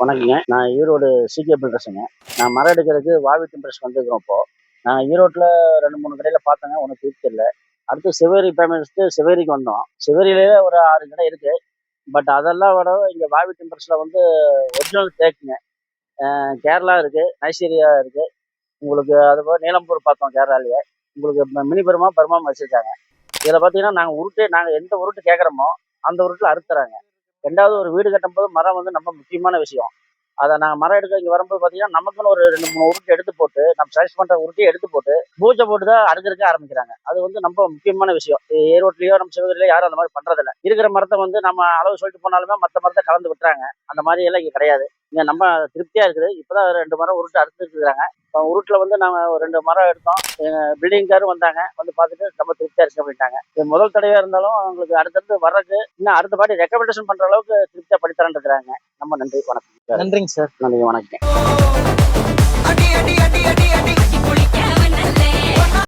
வணக்கங்க. நான் ஈரோடு சிகே பில்டர்ஸுங்க நான் மரம் எடுக்கிறதுக்கு வாவி டிம்பர்ஸ் வந்துருக்கிறோம் இப்போ. நான் ஈரோட்டில் ரெண்டு மூணு கடையில் பார்த்தேங்க. ஒன்றும் திருப்தி இல்லை அடுத்து சிவேரி பேமெண்ட்ஸ்க்கு சிவேரிக்கு வந்தோம். சிவேரியிலே ஒரு ஆறு கடை இருக்கு. பட் அதெல்லாம் விட இங்கே வாவி டிம்பர்ஸில் வந்து ஒரிஜினல் தேக்குங்க. கேரளா இருக்கு. நைசீரியா இருக்கு. உங்களுக்கு அது போக நீலம்பூர் பார்த்தோம் கேரளாலேயே. உங்களுக்கு மினி பெருமா பெருமா வச்சுருக்காங்க. இதில் பார்த்தீங்கன்னா நாங்கள் உருட்டு நாங்கள் எந்த உருட்டு கேட்குறோமோ அந்த உருட்டில் அறுத்துறாங்க. ரெண்டாவது ஒரு வீடு கட்டும்போது மரம் வந்து ரொம்ப முக்கியமான விஷயம். அதை நாங்கள் மரம் எடுக்க இங்கே வரும்போது பார்த்தீங்கன்னா நமக்குன்னு ஒரு ரெண்டு மூணு உருட்டு எடுத்து போட்டு நம்ம சைஸ் பண்ணுற உருட்டையை எடுத்து போட்டு பூஜை போட்டு தான் அடுக்கிறக்க ஆரம்பிக்கிறாங்க. அது வந்து ரொம்ப முக்கியமான விஷயம். இது நம்ம சிவகிரிலையோ யாரும் அந்த மாதிரி பண்ணுறதில்ல இருக்கிற மரத்தை வந்து நம்ம அளவு சொல்லிட்டு போனாலுமே மற்ற மரத்தை கலந்து விட்டுறாங்க. அந்த மாதிரி எல்லாம் இங்கே கிடையாது. இங்கே நம்ம திருப்தியா இருக்குது. இப்போதான் ரெண்டு மரம் உருட்டு அறுத்துட்டு இருக்காங்க இப்போ உருட்டில் வந்து நாங்கள் ஒரு ரெண்டு மரம் எடுத்தோம். பில்டிங்காரும் வந்தாங்க. வந்து பார்த்துட்டு ரொம்ப திருப்தியா இருக்கு அப்படின்ட்டாங்க. இது முதல் தடவையா இருந்தாலும் அவங்களுக்கு அடுத்தடுத்து வர்றதுக்கு இன்னும் அடுத்த பாட்டி ரெக்கமெண்டேஷன் பண்ற அளவுக்கு திருப்தியா படித்தரன் இருக்கிறாங்க. ரொம்ப நன்றி. வணக்கம். நன்றிங்க சார் நன்றி. வணக்கம்.